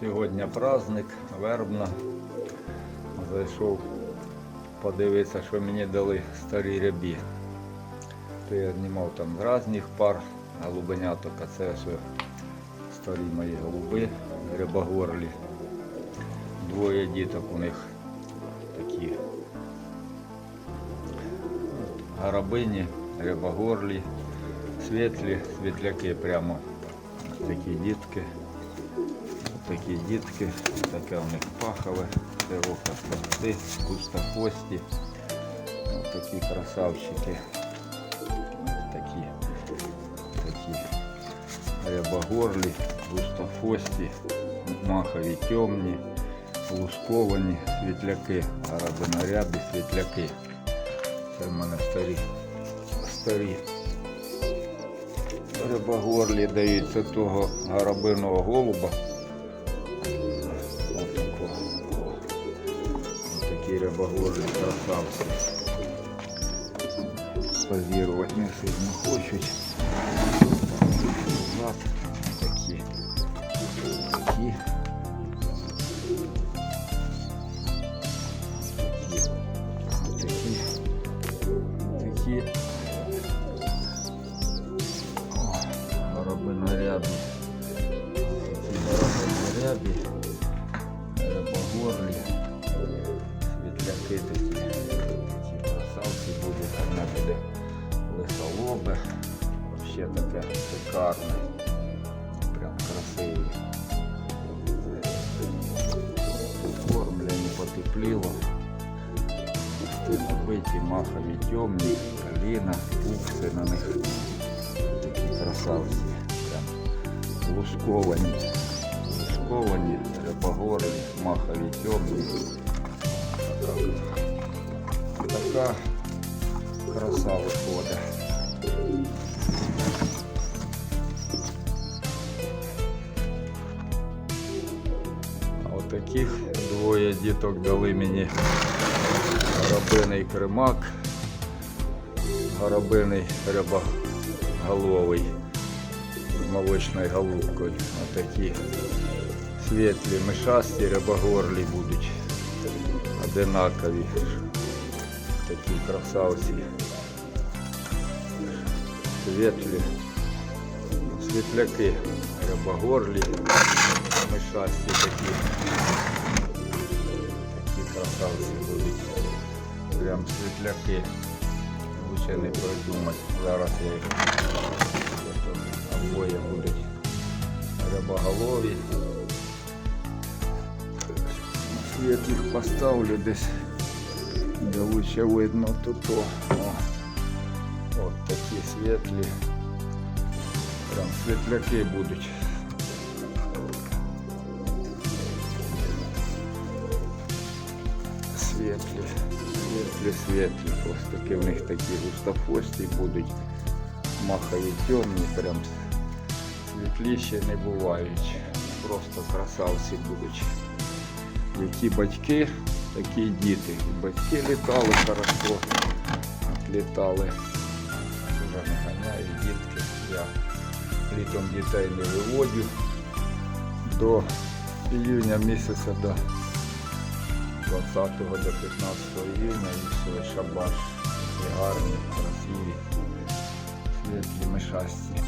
Сьогодні праздник, вербна. Зайшов подивитися, що мені дали старі рябі. То я знімав там з різних пар голубеняток, а це все старі мої голуби, рябогорлі. Двоє діток у них такі гарабині, рябогорлі, світлі, світляки прямо. Такі дітки. Такі дітки, таке у них пахове, широка хвости, пустохвості. Ось такі красавчики. Такі, такі рябогорлі, густофості, махові темні, лусковані світляки, арабинорябі світляки. Це в мене старі, старі рибогорлі даються того гарабиного голуба. Ось такі рибогорлі красавці. Позірувати не сильно хочуть. Назад. Такі. Такі. Такі. Такі. Такі. Горобинорябі. Такі горобинорябі. Такі. Красавці будуть. Одна буде лисолобе. Вообще таке шикарне. Прям красиві. Кормлені потепліло. Набиті махові темні, коліна, укси на них. Такі красавці. Прям лусковані. Лусковані, репогорлі, махові темні. Така, краса виходить. А от таких двоє діток дали мені горобиний кремак, горобиний рябоголовий з молочною голубкою. Отакі світлі, мишасті рябогорлі будуть одинакові. Такі красавці. Світлі, світляки, рябогорлі, мишасті такі. Такі красавці будуть. Прям світляки. Лучше не придумати. Зараз я їх обоє будуть рябоголові. Світ їх поставлю десь, де лучше видно тут. О, От такі світлі. Прям світляки будуть. Світлі, світлі, світлі. Ось такі в них такі густофості будуть. Махові темні, прям світліші не бувають. Просто красавці будуть. Які батьки, такі діти. І Батьки літали хорошо, літали. Вже не ганяю дітки. Я літом дітей не виводю до іюня місяця до 20 до 15 іюня і все, шабаш. Такі гарні, красиві, світлі мишасті.